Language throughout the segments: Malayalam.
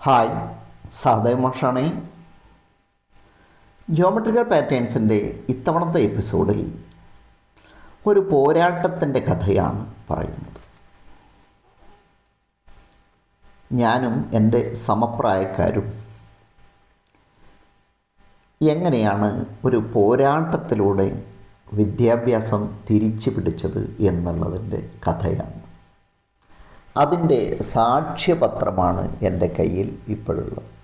ഹായ് സഹദേവ് മാഷാണേ ജോമെട്രിക്കൽ പാറ്റേൺസിന്റെ ഇത്തവണത്തെ എപ്പിസോഡിൽ ഒരു പോരാട്ടത്തിന്റെ കഥയാണ് പറയുന്നത്. ഞാനും എന്റെ സമപ്രായക്കാരും എങ്ങനെയാണ് ഒരു പോരാട്ടത്തിലൂടെ വിദ്യാഭ്യാസം തിരിച്ചു പിടിച്ചത് എന്നുള്ളതിന്റെ കഥയാണ്. അതിന്റെ സാക്ഷ്യപത്രമാണ് എന്റെ കയ്യിൽ ഇപ്പോഴുള്ളത്.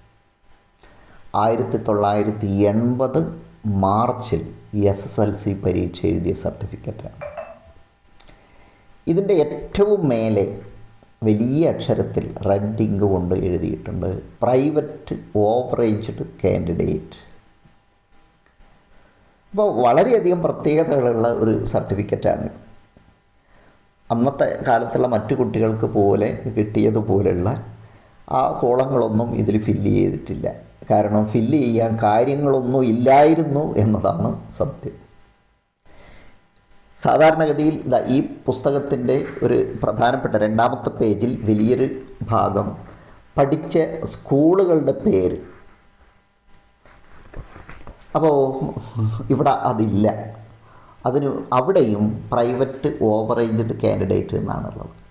ആയിരത്തി തൊള്ളായിരത്തി എൺപത് മാർച്ചിൽ എസ് എസ് എൽ സി പരീക്ഷ എഴുതിയ സർട്ടിഫിക്കറ്റാണ്. ഇതിന്റെ ഏറ്റവും മേലെ വലിയ അക്ഷരത്തിൽ റെഡ് ഇങ്ക് കൊണ്ട് എഴുതിയിട്ടുണ്ട്. Private overaged candidate. അപ്പോൾ വളരെയധികം പ്രത്യേകതകളുള്ള ഒരു സർട്ടിഫിക്കറ്റാണ് അന്നത്തെ കാലത്തുള്ള മറ്റു കുട്ടികൾക്ക് പോലെ കിട്ടിയതുപോലെയുള്ള ആ കോളങ്ങളൊന്നും ഇതിൽ ഫില്ല് ചെയ്തിട്ടില്ല. കാരണം ഫില്ല് ചെയ്യാൻ കാര്യങ്ങളൊന്നും ഇല്ലായിരുന്നു എന്നതാണ് സത്യം. സാധാരണഗതിയിൽ ഈ പുസ്തകത്തിന്റെ ഒരു പ്രധാനപ്പെട്ട രണ്ടാമത്തെ പേജിൽ വലിയൊരു ഭാഗം പഠിച്ച സ്കൂളുകളുടെ പേര്. അപ്പോൾ ഇവിടെ അതില്ല. അതിന് അവിടെയും പ്രൈവറ്റ് ഓവറേജ്ഡ് കാൻഡിഡേറ്റ് എന്നാണുള്ളത്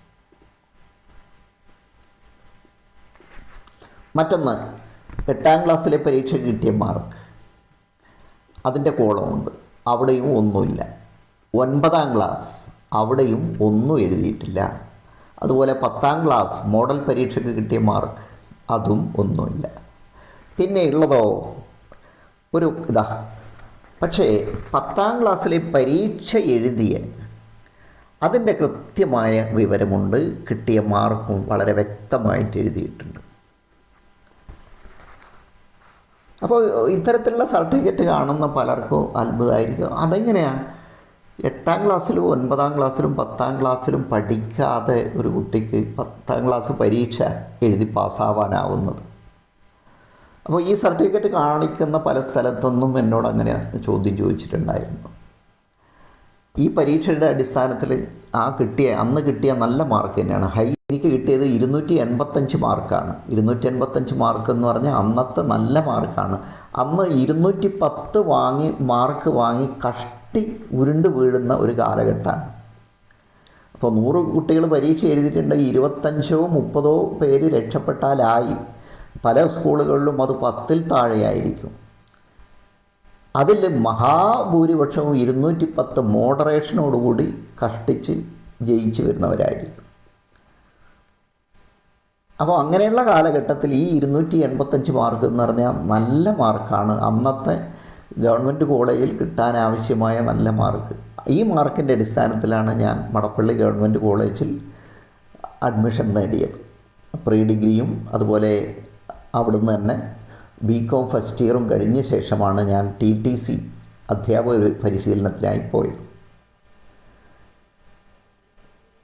മറ്റൊന്ന് എട്ടാം ക്ലാസ്സിലെ പരീക്ഷ കിട്ടിയ മാർക്ക് അതിന്റെ കോളമുണ്ട് അവിടെയും ഒന്നുമില്ല. ഒൻപതാം ക്ലാസ് അവിടെയും ഒന്നും എഴുതിയിട്ടില്ല. അതുപോലെ പത്താം ക്ലാസ് മോഡൽ പരീക്ഷയ്ക്ക് കിട്ടിയ മാർക്ക് അതും ഒന്നുമില്ല. പിന്നെ ഉള്ളതോ? ഒരു ഇതാ പക്ഷേ പത്താം ക്ലാസ്സിലെ പരീക്ഷ എഴുതിയ അതിന്റെ കൃത്യമായ വിവരമുണ്ട്. കിട്ടിയ മാർക്കും വളരെ വ്യക്തമായിട്ട് എഴുതിയിട്ടുണ്ട്. അപ്പോൾ ഇത്തരത്തിലുള്ള സർട്ടിഫിക്കറ്റ് കാണുന്ന പലർക്കും അത്ഭുതമായിരിക്കും. അതെങ്ങനെയാണ് എട്ടാം ക്ലാസ്സിലും ഒൻപതാം ക്ലാസ്സിലും പത്താം ക്ലാസ്സിലും പഠിക്കാതെ ഒരു കുട്ടിക്ക് പത്താം ക്ലാസ് പരീക്ഷ എഴുതി പാസ്സാവാനാവുന്നത്. അപ്പോൾ ഈ സർട്ടിഫിക്കറ്റ് കാണിക്കുന്ന പല സ്ഥലത്തൊന്നും എന്നോട് അങ്ങനെ ചോദ്യം ചോദിച്ചിട്ടുണ്ടായിരുന്നു. ഈ പരീക്ഷയുടെ അടിസ്ഥാനത്തിൽ ആ കിട്ടിയ അന്ന് കിട്ടിയ നല്ല മാർക്ക് തന്നെയാണ്. ഹൈ എനിക്ക് കിട്ടിയത് ഇരുന്നൂറ്റി എൺപത്തഞ്ച് മാർക്കാണ്. ഇരുന്നൂറ്റി എൺപത്തഞ്ച് മാർക്ക് എന്ന് പറഞ്ഞാൽ അന്നത്തെ നല്ല മാർക്കാണ്. അന്ന് ഇരുന്നൂറ്റി പത്ത് വാങ്ങി മാർക്ക് വാങ്ങി കഷ്ടി ഉരുണ്ട് വീഴുന്ന ഒരു കാലഘട്ടമാണ്. അപ്പോൾ നൂറ് കുട്ടികൾ പരീക്ഷ എഴുതിയിട്ടുണ്ടെങ്കിൽ ഇരുപത്തഞ്ചോ മുപ്പതോ പേര് രക്ഷപ്പെട്ടാലായി. പല സ്കൂളുകളിലും അത് പത്തിൽ താഴെയായിരിക്കും. അതിൽ മഹാഭൂരിപക്ഷവും ഇരുന്നൂറ്റി പത്ത് മോഡറേഷനോടുകൂടി കഷ്ടിച്ച് ജയിച്ചു വരുന്നവരായിരിക്കും. അപ്പോൾ അങ്ങനെയുള്ള കാലഘട്ടത്തിൽ ഈ ഇരുന്നൂറ്റി എൺപത്തഞ്ച് മാർക്ക് എന്ന് പറഞ്ഞാൽ നല്ല മാർക്കാണ്. അന്നത്തെ ഗവൺമെന്റ് കോളേജിൽ കിട്ടാൻ ആവശ്യമായ നല്ല മാർക്ക്. ഈ മാർക്കിന്റെ അടിസ്ഥാനത്തിലാണ് ഞാൻ മടപ്പള്ളി ഗവൺമെന്റ് കോളേജിൽ അഡ്മിഷൻ നേടിയത്. പ്രീ ഡിഗ്രിയും അതുപോലെ അവിടുന്ന് തന്നെ ബി കോം ഫസ്റ്റ് ഇയറും കഴിഞ്ഞ ശേഷമാണ് ഞാൻ ടി ടി സി അധ്യാപക പരിശീലനത്തിനായി പോയത്.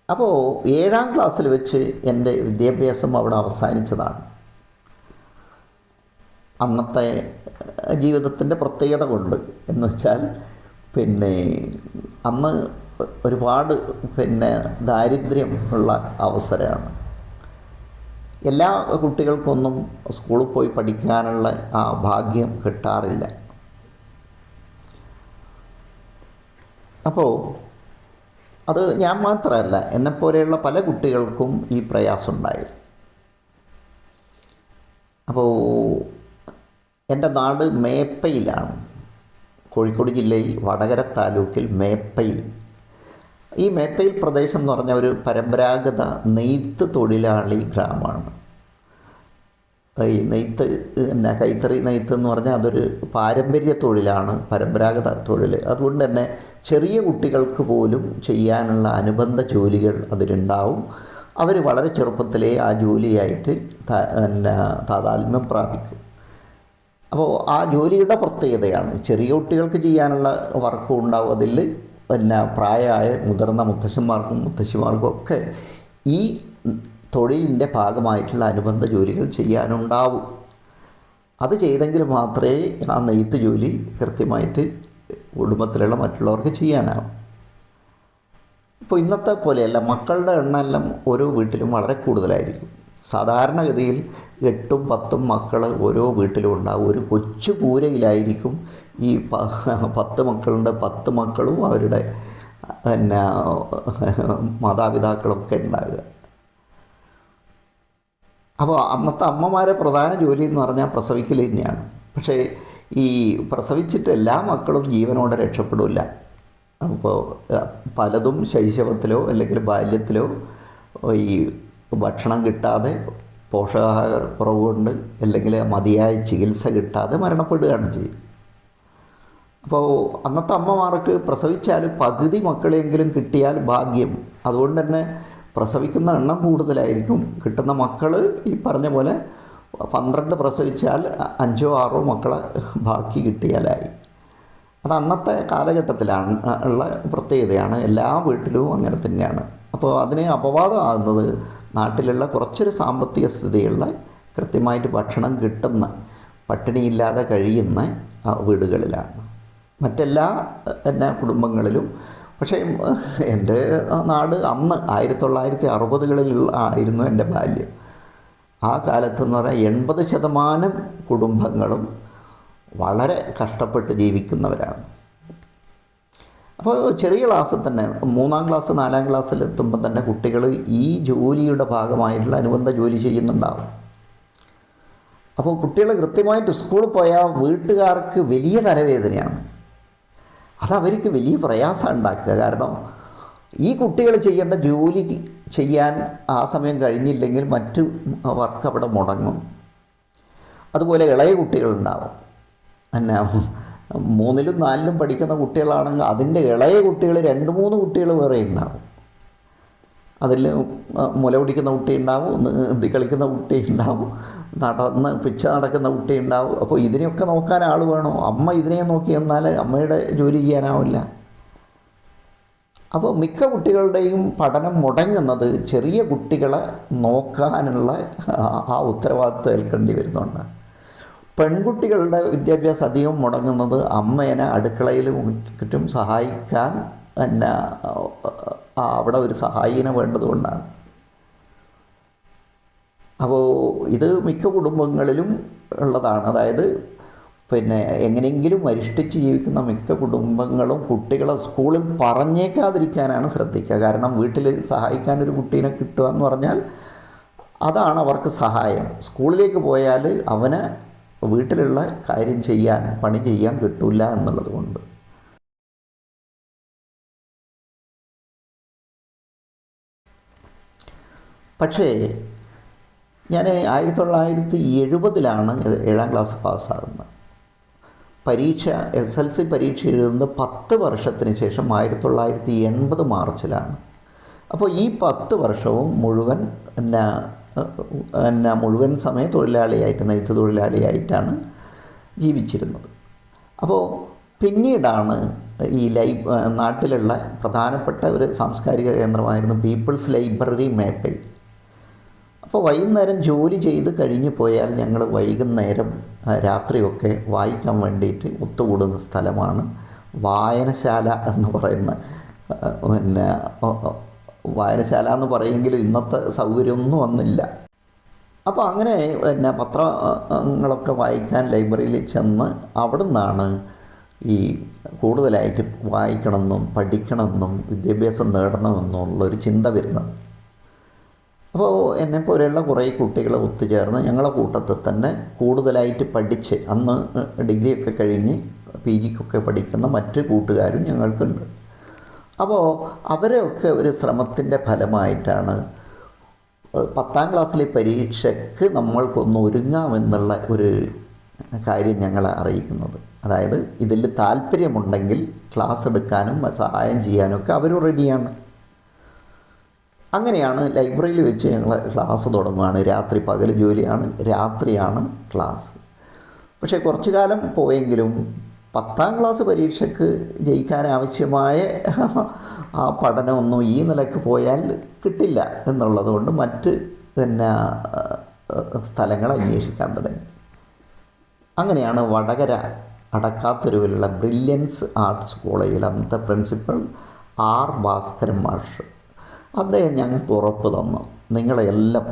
അപ്പോൾ ഏഴാം ക്ലാസ്സിൽ വെച്ച് എന്റെ വിദ്യാഭ്യാസം അവിടെ അവസാനിച്ചതാണ്. അന്നത്തെ ജീവിതത്തിന്റെ പ്രത്യേകത കൊണ്ട് എന്ന് വെച്ചാൽ പിന്നെ അന്ന് ഒരുപാട് പിന്നെ ദാരിദ്ര്യം ഉള്ള അവസരമാണ്. എല്ലാ കുട്ടികൾക്കൊന്നും സ്കൂളിൽ പോയി പഠിക്കാനുള്ള ആ ഭാഗ്യം കിട്ടാറില്ല. അപ്പോൾ അത് ഞാൻ മാത്രമല്ല എന്നെപ്പോലെയുള്ള പല കുട്ടികൾക്കും ഈ പ്രയാസമുണ്ടായി. അപ്പോൾ എന്റെ നാട് മേപ്പയിലാണ്. കോഴിക്കോട് ജില്ലയിൽ വടകര താലൂക്കിൽ മേപ്പയിൽ. ഈ മേപ്പയിൽ പ്രദേശം എന്ന് പറഞ്ഞ ഒരു പരമ്പരാഗത നെയ്ത്ത് തൊഴിലാളി ഗ്രാമമാണ്. ഈ നെയ്ത്ത് എന്നാ കൈത്തറി നെയ്ത്ത് എന്ന് പറഞ്ഞാൽ അതൊരു പാരമ്പര്യ തൊഴിലാണ് പരമ്പരാഗത തൊഴിൽ. അതുകൊണ്ട് തന്നെ ചെറിയ കുട്ടികൾക്ക് പോലും ചെയ്യാനുള്ള അനുബന്ധ ജോലികൾ അതിലുണ്ടാവും. അവർ വളരെ ചെറുപ്പത്തിലേ ആ ജോലിയായിട്ട് പിന്നെ താതാത്മ്യം പ്രാപിക്കും. അപ്പോൾ ആ ജോലിയുടെ പ്രത്യേകതയാണ്. ചെറിയ കുട്ടികൾക്ക് ചെയ്യാനുള്ള വർക്കും ഉണ്ടാവും അതിൽ. പിന്നെ പ്രായമായ മുതിർന്ന മുത്തശ്ശന്മാർക്കും മുത്തശ്ശിമാർക്കും ഒക്കെ ഈ തൊഴിലിന്റെ ഭാഗമായിട്ടുള്ള അനുബന്ധ ജോലികൾ ചെയ്യാനുണ്ടാവും. അത് ചെയ്തെങ്കിൽ മാത്രമേ ആ നെയ്ത്ത് ജോലി കൃത്യമായിട്ട് കുടുംബത്തിലുള്ള മറ്റുള്ളവർക്ക് ചെയ്യാനാവും. ഇപ്പോൾ ഇന്നത്തെ പോലെയല്ല മക്കളുടെ എണ്ണം എല്ലാം ഓരോ വീട്ടിലും വളരെ കൂടുതലായിരിക്കും. സാധാരണഗതിയിൽ എട്ടും പത്തും മക്കൾ ഓരോ വീട്ടിലും ഉണ്ടാവും. ഒരു കൊച്ചു പൂരയിലായിരിക്കും ഈ പത്ത് മക്കളുടെ പത്ത് മക്കളും അവരുടെ പിന്നെ മാതാപിതാക്കളൊക്കെ ഉണ്ടാകുക അപ്പോൾ അന്നത്തെ അമ്മമാരെ പ്രധാന ജോലി എന്ന് പറഞ്ഞാൽ പ്രസവിക്കൽ തന്നെയാണ്. പക്ഷേ ഈ പ്രസവിച്ചിട്ട് എല്ലാ മക്കളും ജീവനോടെ രക്ഷപ്പെടില്ല അപ്പോൾ പലതും ശൈശവത്തിലോ അല്ലെങ്കിൽ ബാല്യത്തിലോ ഈ ഭക്ഷണം കിട്ടാതെ പോഷകാഹാര കുറവ് കൊണ്ട് അല്ലെങ്കിൽ മതിയായ ചികിത്സ കിട്ടാതെ മരണപ്പെടുകയാണ് ചെയ്യുക അപ്പോൾ അന്നത്തെ അമ്മമാർക്ക് പ്രസവിച്ചാൽ പകുതി മക്കളെങ്കിലും കിട്ടിയാൽ ഭാഗ്യം. അതുകൊണ്ട് തന്നെ പ്രസവിക്കുന്ന എണ്ണം കൂടുതലായിരിക്കും. കിട്ടുന്ന മക്കൾ ഈ പറഞ്ഞ പോലെ പന്ത്രണ്ട് പ്രസവിച്ചാൽ അഞ്ചോ ആറോ മക്കളെ ബാക്കി കിട്ടിയാലായി. അത് അന്നത്തെ കാലഘട്ടത്തിലാണ് ഉള്ള പ്രത്യേകതയാണ്. എല്ലാ വീട്ടിലും അങ്ങനെ തന്നെയാണ്. അപ്പോൾ അതിന് അപവാദമാകുന്നത് നാട്ടിലുള്ള കുറച്ചൊരു സാമ്പത്തിക സ്ഥിതിയുള്ള കൃത്യമായിട്ട് ഭക്ഷണം കിട്ടുന്ന പട്ടിണിയില്ലാതെ കഴിയുന്ന വീടുകളിലാണ്. മറ്റെല്ലാ എന്നാ കുടുംബങ്ങളിലും പക്ഷേ എന്റെ നാട് അന്ന് ആയിരത്തി തൊള്ളായിരത്തി അറുപതുകളിൽ ആയിരുന്നു എന്റെ ബാല്യം. ആ കാലത്തെന്ന് പറഞ്ഞാൽ എൺപത് ശതമാനം കുടുംബങ്ങളും വളരെ കഷ്ടപ്പെട്ട് ജീവിക്കുന്നവരാണ്. അപ്പോൾ ചെറിയ ക്ലാസ്സിൽ തന്നെ മൂന്നാം ക്ലാസ് നാലാം ക്ലാസ്സിൽ എത്തുമ്പോൾ തന്നെ കുട്ടികൾ ഈ ജോലിയുടെ ഭാഗമായിട്ടുള്ള അനുബന്ധ ജോലി ചെയ്യുന്നുണ്ടാവും. അപ്പോൾ കുട്ടികൾ കൃത്യമായിട്ട് സ്കൂളിൽ പോയാൽ വീട്ടുകാർക്ക് വലിയ തലവേദനയാണ്. അത് അവർക്ക് വലിയ പ്രയാസം ഉണ്ടാക്കുക. കാരണം ഈ കുട്ടികൾ ചെയ്യേണ്ട ജോലി ചെയ്യാൻ ആ സമയം കഴിഞ്ഞില്ലെങ്കിൽ മറ്റ് വർക്ക് അവിടെ മുടങ്ങും. അതുപോലെ ഇളയ കുട്ടികളുണ്ടാവും. എന്നാ മൂന്നിലും നാലിലും പഠിക്കുന്ന കുട്ടികളാണെങ്കിൽ അതിന്റെ ഇളയ കുട്ടികൾ രണ്ട് മൂന്ന് കുട്ടികൾ വേറെ ഉണ്ടാവും. അതിൽ മുല പിടിക്കുന്ന കുട്ടി ഉണ്ടാവും നീന്തി കളിക്കുന്ന കുട്ടി ഉണ്ടാവും നടന്ന് പിച്ച നടക്കുന്ന കുട്ടി ഉണ്ടാവും. അപ്പോൾ ഇതിനെയൊക്കെ നോക്കാൻ ആൾ വേണോ? അമ്മ ഇതിനെ നോക്കി എന്നാൽ അമ്മയുടെ ജോലി ചെയ്യാനാവില്ല. അപ്പോൾ മിക്ക കുട്ടികളുടെയും പഠനം മുടങ്ങുന്നത് ചെറിയ കുട്ടികളെ നോക്കാനുള്ള ആ- ഉത്തരവാദിത്വം ഏൽക്കേണ്ടി വരുന്നുണ്ട്. പെൺകുട്ടികളുടെ വിദ്യാഭ്യാസം അധികം മുടങ്ങുന്നത് അമ്മേനെ അടുക്കളയിൽ ചുറ്റും സഹായിക്കാൻ എന്നെ അവിടെ ഒരു സഹായിനെ വേണ്ടതുകൊണ്ടാണ് അപ്പോൾ ഇത് മിക്ക കുടുംബങ്ങളിലും ഉള്ളതാണ്. അതായത് പിന്നെ എങ്ങനെയെങ്കിലും അരിഷ്ടിച്ച് ജീവിക്കുന്ന മിക്ക കുടുംബങ്ങളും കുട്ടികളെ സ്കൂളിൽ പറഞ്ഞേക്കാതിരിക്കാനാണ് ശ്രദ്ധിക്കുക. കാരണം വീട്ടിൽ സഹായിക്കാൻ ഒരു കുട്ടീനെ കിട്ടുക എന്ന് പറഞ്ഞാൽ അതാണ് അവർക്ക് സഹായം. സ്കൂളിലേക്ക് പോയാൽ അവന് വീട്ടിലുള്ള കാര്യം ചെയ്യാൻ പണി ചെയ്യാൻ കിട്ടില്ല എന്നുള്ളത് കൊണ്ട്. പക്ഷേ ഞാൻ ആയിരത്തി തൊള്ളായിരത്തി എഴുപതിലാണ് ഏഴാം ക്ലാസ് പാസ്സാകുന്നത്. പരീക്ഷ എസ് എൽ സി പരീക്ഷ എഴുതുന്നത് പത്ത് വർഷത്തിന് ശേഷം ആയിരത്തി തൊള്ളായിരത്തി എൺപത് മാർച്ചിലാണ്. അപ്പോൾ ഈ പത്ത് വർഷവും മുഴുവൻ എന്നാ എന്നാ മുഴുവൻ സമയ തൊഴിലാളിയായിട്ട് നെയ്ത്ത് തൊഴിലാളിയായിട്ടാണ് ജീവിച്ചിരുന്നത്. അപ്പോൾ പിന്നീടാണ് ഈ ലൈ നാട്ടിലുള്ള പ്രധാനപ്പെട്ട ഒരു സാംസ്കാരിക കേന്ദ്രമായിരുന്നു പീപ്പിൾസ് ലൈബ്രറി മേപ്പയിൽ അപ്പോൾ വൈകുന്നേരം ജോലി ചെയ്ത് കഴിഞ്ഞു പോയാൽ ഞങ്ങൾ വൈകുന്നേരം രാത്രിയൊക്കെ വായിക്കാൻ വേണ്ടിയിട്ട് ഒത്തുകൂടുന്ന സ്ഥലമാണ് വായനശാല എന്ന് പറയുന്ന പിന്നെ വായനശാല എന്ന് പറയുമെങ്കിലും ഇന്നത്തെ സൗകര്യമൊന്നും വന്നില്ല. അപ്പോൾ അങ്ങനെ പിന്നെ പത്രങ്ങളൊക്കെ വായിക്കാൻ ലൈബ്രറിയിൽ ചെന്ന് അവിടെ നിന്നാണ് ഈ കൂടുതലായിട്ട് വായിക്കണമെന്നും പഠിക്കണമെന്നും വിദ്യാഭ്യാസം നേടണമെന്നും ഉള്ളൊരു ചിന്ത വരുന്നത്. അപ്പോൾ എന്നെ പോലെയുള്ള കുറേ കുട്ടികൾ ഒത്തുചേർന്ന് ഞങ്ങളെ കൂട്ടത്തിൽ തന്നെ കൂടുതലായിട്ട് പഠിച്ച് അന്ന് ഡിഗ്രിയൊക്കെ കഴിഞ്ഞ് പി ജിക്കൊക്കെ പഠിക്കുന്ന മറ്റ് കൂട്ടുകാരും ഞങ്ങൾക്കുണ്ട്. അപ്പോൾ അവരെയൊക്കെ ഒരു ശ്രമത്തിന്റെ ഫലമായിട്ടാണ് പത്താം ക്ലാസ്സിലെ പരീക്ഷയ്ക്ക് നമ്മൾക്കൊന്ന് ഒരുങ്ങാമെന്നുള്ള ഒരു കാര്യം ഞങ്ങളെ അറിയിക്കുന്നത്. അതായത് ഇതിൽ താല്പര്യമുണ്ടെങ്കിൽ ക്ലാസ് എടുക്കാനും സഹായം ചെയ്യാനും ഒക്കെ അവർ റെഡിയാണ്. അങ്ങനെയാണ് ലൈബ്രറിയിൽ വെച്ച് ഞങ്ങൾ ക്ലാസ് തുടങ്ങുകയാണ് രാത്രി പകൽ ജോലിയാണ് രാത്രിയാണ് ക്ലാസ്. പക്ഷേ കുറച്ചു കാലം പോയെങ്കിലും പത്താം ക്ലാസ് പരീക്ഷയ്ക്ക് ജയിക്കാൻ ആവശ്യമായ ആ പഠനമൊന്നും ഈ നിലയ്ക്ക് പോയാൽ കിട്ടില്ല എന്നുള്ളത് കൊണ്ട് മറ്റ് പിന്നെ സ്ഥലങ്ങൾ അന്വേഷിക്കാൻ തുടങ്ങി. അങ്ങനെയാണ് വടകര അടക്കാത്തൊരുവിലുള്ള ബ്രില്യൻസ് ആർട്സ് കോളേജിൽ അന്നത്തെ പ്രിൻസിപ്പൽ ആർ ഭാസ്കരൻ മാഷ്. അദ്ദേഹം ഞങ്ങൾക്ക് ഉറപ്പ് തന്നു. നിങ്ങളെല്ലാം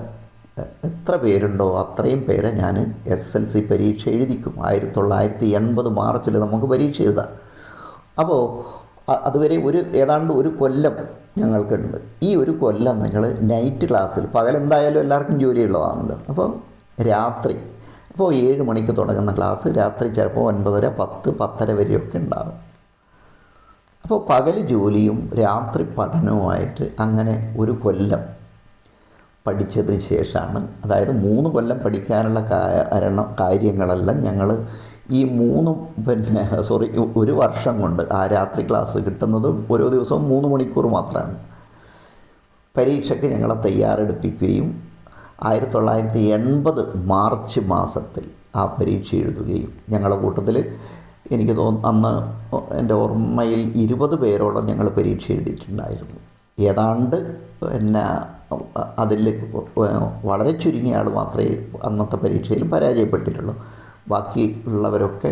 എത്ര പേരുണ്ടോ അത്രയും പേരെ ഞാൻ എസ് എൽ സി പരീക്ഷ എഴുതിക്കും. ആയിരത്തി തൊള്ളായിരത്തി എൺപത് മാർച്ചിൽ നമുക്ക് പരീക്ഷ എഴുതാം. അപ്പോൾ അതുവരെ ഒരു ഏതാണ്ട് ഒരു കൊല്ലം ഞങ്ങൾക്കുണ്ട്. ഈ ഒരു കൊല്ലം നിങ്ങൾ നൈറ്റ് ക്ലാസ്സിൽ പകലെന്തായാലും എല്ലാവർക്കും ജോലിയുള്ളതാണല്ലോ അപ്പോൾ രാത്രി അപ്പോൾ ഏഴ് മണിക്ക് തുടങ്ങുന്ന ക്ലാസ് രാത്രി ചിലപ്പോൾ ഒൻപതര പത്ത് പത്തര വരെയൊക്കെ ഉണ്ടാകും അപ്പോൾ പകൽ ജോലിയും രാത്രി പഠനവുമായിട്ട് അങ്ങനെ ഒരു കൊല്ലം പഠിച്ചതിന് ശേഷമാണ്. അതായത് മൂന്ന് കൊല്ലം പഠിക്കാനുള്ള കാരണം കാര്യങ്ങളെല്ലാം ഞങ്ങൾ ഈ മൂന്ന് പിന്നെ സോറി ഒരു വർഷം കൊണ്ട് ആ രാത്രി ക്ലാസ് കിട്ടുന്നത് ഓരോ ദിവസവും മൂന്ന് മണിക്കൂർ മാത്രമാണ് പരീക്ഷയ്ക്ക് ഞങ്ങളെ തയ്യാറെടുപ്പിക്കുകയും ആയിരത്തി തൊള്ളായിരത്തി എൺപത് മാർച്ച് മാസത്തിൽ ആ പരീക്ഷ എഴുതുകയും ഞങ്ങളുടെ കൂട്ടത്തിൽ എനിക്ക് തോന്നുന്നു അന്ന് എന്റെ ഓർമ്മയിൽ ഇരുപത് പേരോളം ഞങ്ങൾ പരീക്ഷ എഴുതിയിട്ടുണ്ടായിരുന്നു. ഏതാണ്ട് പിന്നെ അതിൽ വളരെ ചുരുങ്ങിയ ആൾ മാത്രമേ അന്നത്തെ പരീക്ഷയിൽ പരാജയപ്പെട്ടിട്ടുള്ളൂ. ബാക്കി ഉള്ളവരൊക്കെ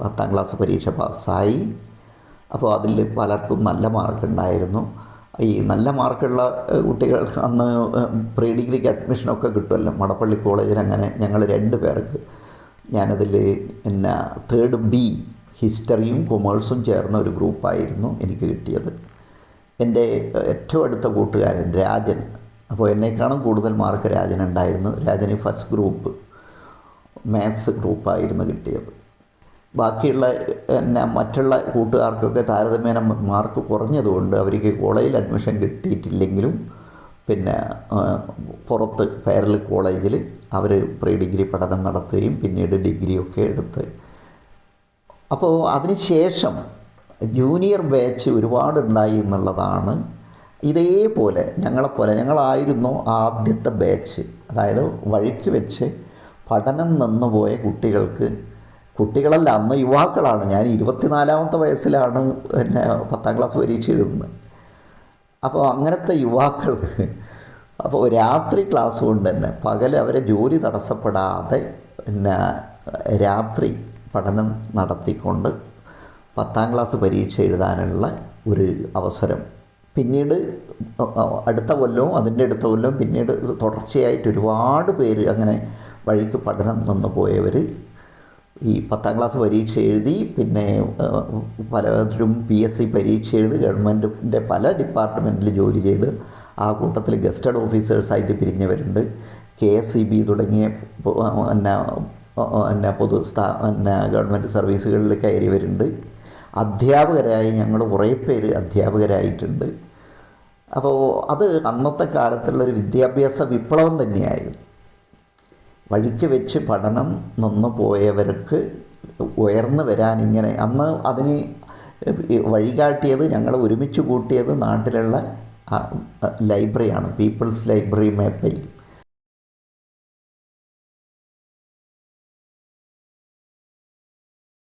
പത്താം ക്ലാസ് പരീക്ഷ പാസ്സായി. അപ്പോൾ അതിൽ പലർക്കും നല്ല മാർക്ക് ഉണ്ടായിരുന്നു ഈ നല്ല മാർക്കുള്ള കുട്ടികൾ അന്ന് പ്രീ ഡിഗ്രിക്ക് അഡ്മിഷനൊക്കെ കിട്ടുമല്ലോ മടപ്പള്ളി കോളേജിൽ അങ്ങനെ ഞങ്ങൾ രണ്ട് പേർക്ക് ഞാനതിൽ എന്നാ തേർഡ് ബി ഹിസ്റ്ററിയും കൊമേഴ്സും ചേർന്ന ഒരു ഗ്രൂപ്പായിരുന്നു എനിക്ക് കിട്ടിയത്. എന്റെ ഏറ്റവും അടുത്ത കൂട്ടുകാരൻ രാജൻ. അപ്പോൾ എന്നേക്കാളും കൂടുതൽ മാർക്ക് രാജനുണ്ടായിരുന്നു. രാജന് ഫസ്റ്റ് ഗ്രൂപ്പ് മാത്സ് ഗ്രൂപ്പായിരുന്നു കിട്ടിയത്. ബാക്കിയുള്ള എന്നാ മറ്റുള്ള കൂട്ടുകാർക്കൊക്കെ താരതമ്യേന മാർക്ക് കുറഞ്ഞതുകൊണ്ട് അവർക്ക് കോളേജിൽ അഡ്മിഷൻ കിട്ടിയിട്ടില്ലെങ്കിലും പിന്നെ പുറത്ത് പേരൽ കോളേജിൽ അവർ പ്രീ ഡിഗ്രി പഠനം നടത്തുകയും പിന്നീട് ഡിഗ്രിയൊക്കെ എടുത്ത്. അപ്പോൾ അതിനുശേഷം ജൂനിയർ ബാച്ച് ഒരുപാടുണ്ടായി എന്നുള്ളതാണ് ഇതേപോലെ ഞങ്ങളെപ്പോലെ ഞങ്ങളായിരുന്നു ആദ്യത്തെ ബാച്ച് അതായത് വഴിക്ക് വെച്ച് പഠനം നിന്നുപോയ കുട്ടികൾക്ക് കുട്ടികളല്ല അന്ന് യുവാക്കളാണ്. ഞാൻ ഇരുപത്തിനാലാമത്തെ വയസ്സിലാണ് പിന്നെ പത്താം ക്ലാസ് പരീക്ഷ എഴുതുന്നത്. അപ്പോൾ അങ്ങനത്തെ യുവാക്കൾക്ക് അപ്പോൾ രാത്രി ക്ലാസ് കൊണ്ട് തന്നെ പകൽ അവരെ ജോലി തടസ്സപ്പെടാതെ പിന്നെ രാത്രി പഠനം നടത്തിക്കൊണ്ട് പത്താം ക്ലാസ് പരീക്ഷ എഴുതാനുള്ള ഒരു അവസരം പിന്നീട് അടുത്ത കൊല്ലവും അതിന്റെ അടുത്ത കൊല്ലവും പിന്നീട് തുടർച്ചയായിട്ട് ഒരുപാട് പേര് അങ്ങനെ വഴിക്ക് പഠനം നിന്ന് പോയവർ ഈ പത്താം ക്ലാസ് പരീക്ഷ എഴുതി പിന്നെ പലരും പി എസ് സി പരീക്ഷ എഴുതി ഗവൺമെന്റിന്റെ പല ഡിപ്പാർട്ട്മെന്റിൽ ജോലി ചെയ്ത് ആ കൂട്ടത്തിൽ ഗസ്റ്റഡ് ഓഫീസേഴ്സായിട്ട് പിരിഞ്ഞവരുണ്ട്. കെ എസ് സി ബി തുടങ്ങിയ എന്നാ പിന്നെ പൊതു സ്ഥാ പിന്നെ ഗവൺമെന്റ് സർവീസുകളിൽ കയറിയവരുണ്ട്. അധ്യാപകരായി ഞങ്ങൾ കുറേ പേര് അധ്യാപകരായിട്ടുണ്ട്. അപ്പോൾ അത് അന്നത്തെ കാലത്തുള്ളൊരു വിദ്യാഭ്യാസ വിപ്ലവം തന്നെയായിരുന്നു. വഴിക്ക് വെച്ച് പഠനം നിന്ന് പോയവർക്ക് ഉയർന്നു വരാൻ ഇങ്ങനെ അന്ന് അതിന് വഴികാട്ടിയത് ഞങ്ങൾ ഒരുമിച്ച് കൂട്ടിയത് നാട്ടിലുള്ള ലൈബ്രറിയാണ് പീപ്പിൾസ് ലൈബ്രറി മേപ്പയിൽ.